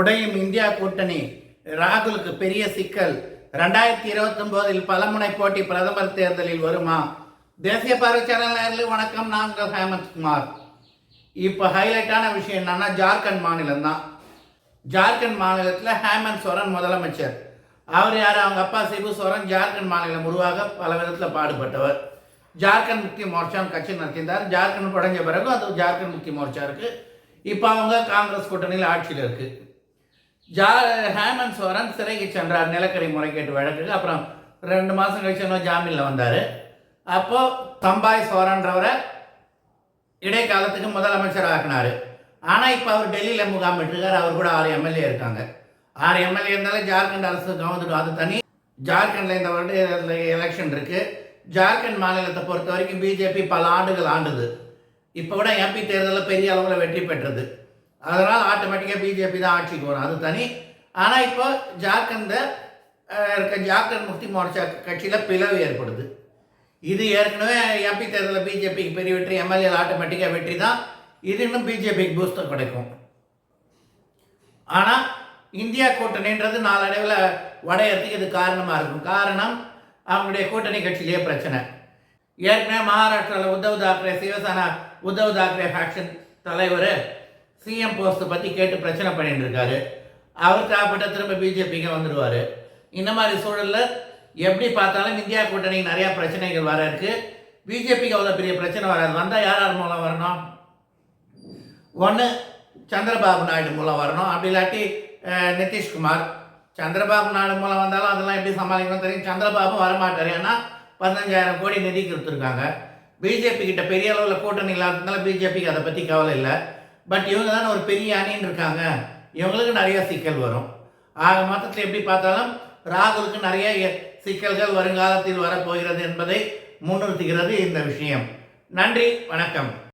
உடையும் இந்தியா கூட்டணி. ராகுலுக்கு பெரிய சிக்கல். ரெண்டாயிரத்தி இருபத்தி ஒன்பதில் பலமுனை போட்டி பிரதமர் தேர்தலில் வருமா? தேசிய பார்வை சேனல் வணக்கம். நான் உங்கள் ஹேமந்த் குமார். இப்போ ஹைலைட்டான விஷயம் என்னன்னா ஜார்க்கண்ட் மாநிலம் தான். ஜார்க்கண்ட் மாநிலத்தில் ஹேமந்த் சோரன் முதலமைச்சர். அவர் யார்? அவங்க அப்பா சிபு சோரன். ஜார்க்கண்ட் மாநிலம் உருவாக பல விதத்தில் பாடுபட்டவர். ஜார்க்கண்ட் முக்தி மோர்ச்சான்னு கட்சி நடத்தியிருந்தார். ஜார்க்கண்ட் உடைஞ்ச பிறகு அது ஜார்க்கண்ட் முக்தி மோர்ச்சா இருக்கு. இப்போ அவங்க காங்கிரஸ் கூட்டணியில் ஆட்சியில் இருக்குது ஜா ஹேமந்த் சோரன் சிறைக்கு சென்றார் நிலக்கரி முறைகேட்டு வழக்குக்கு. அப்புறம் ரெண்டு மாதம் கழிச்சு இன்னும் ஜாமீனில் வந்தார். அப்போது தம்பாய் சோரன்றவரை இடைக்காலத்துக்கு முதலமைச்சர் ஆக்கினார். ஆனால் இப்போ அவர் டெல்லியில் முகாமிட்டிருக்கார் அவர் கூட ஆறு எம்எல்ஏ இருக்காங்க. ஆறு எம்எல்ஏ இருந்தாலும் ஜார்க்கண்ட் அரசு கவர்ந்துடும். அது தனி. ஜார்க்கண்டில் இந்த வருடம் எலெக்ஷன் இருக்குது ஜார்க்கண்ட் மாநிலத்தை பொறுத்த வரைக்கும் பிஜேபி பல ஆண்டுகள் ஆண்டுது. இப்போ கூட எம்பி தேர்தலில் பெரிய அளவில் வெற்றி பெற்றது. அதனால் ஆட்டோமேட்டிக்காக பிஜேபி தான் ஆட்சிக்கு வரும். அது தனி. ஆனால் இப்போ ஜார்க்கண்ட இருக்க ஜார்க்கண்ட் முக்தி மோர்ச்சா கட்சியில் பிளவு ஏற்படுது. இது ஏற்கனவே எம்பி தேர்தலில் பிஜேபிக்கு பெரிய வெற்றி எம்எல்ஏ ஆட்டோமேட்டிக்காக வெற்றி தான். இது இன்னும் பிஜேபிக்கு பூஸ்டர் கிடைக்கும். ஆனால் இந்தியா கூட்டணின்றது நாளடைவில் வடையறதுக்கு இது காரணமாக இருக்கும். காரணம் அவங்களுடைய கூட்டணி கட்சியிலேயே பிரச்சனை. ஏற்கனவே மகாராஷ்டிராவில் உத்தவ் தாக்கரே சிவசேனா உத்தவ் தாக்கரே ஃபேக்ஷன் தலைவர் சிஎம் போஸ்ட்டை பற்றி கேட்டு பிரச்சனை பண்ணிட்டு இருக்காரு. அவர் தேவைப்பட்ட திரும்ப பிஜேபிக்கு வந்துடுவார் இந்த மாதிரி சூழலில் எப்படி பார்த்தாலும் இந்தியா கூட்டணிக்கு நிறையா பிரச்சனைகள் வர இருக்கு. பிஜேபிக்கு அவ்வளோ பெரிய பிரச்சனை வராது. வந்தால் யார் யார் மூலம் வரணும்? ஒன்று சந்திரபாபு நாயுடு மூலம் வரணும். அப்படி இல்லாட்டி நிதிஷ்குமார். சந்திரபாபு நாயுடு மூலம் வந்தாலும் அதெல்லாம் எப்படி சமாளிக்கணும் தெரியும். சந்திரபாபு வரமாட்டார். ஏன்னா பதினஞ்சாயிரம் கோடி நிதி கொடுத்துருக்காங்க. பிஜேபி கிட்ட பெரிய அளவில் கூட்டணி இல்லாததுனால பிஜேபிக்கு அதை பற்றி கவலை இல்லை. பட் இவங்க தானே ஒரு பெரிய அணின்னு இருக்காங்க. இவங்களுக்கு நிறைய சிக்கல் வரும். ஆக மொத்தத்தில் எப்படி பார்த்தாலும் ராகுலுக்கு நிறைய சிக்கல்கள் வருங்காலத்தில் வரப்போகிறது என்பதை முன்னிறுத்துகிறது இந்த விஷயம். நன்றி வணக்கம்.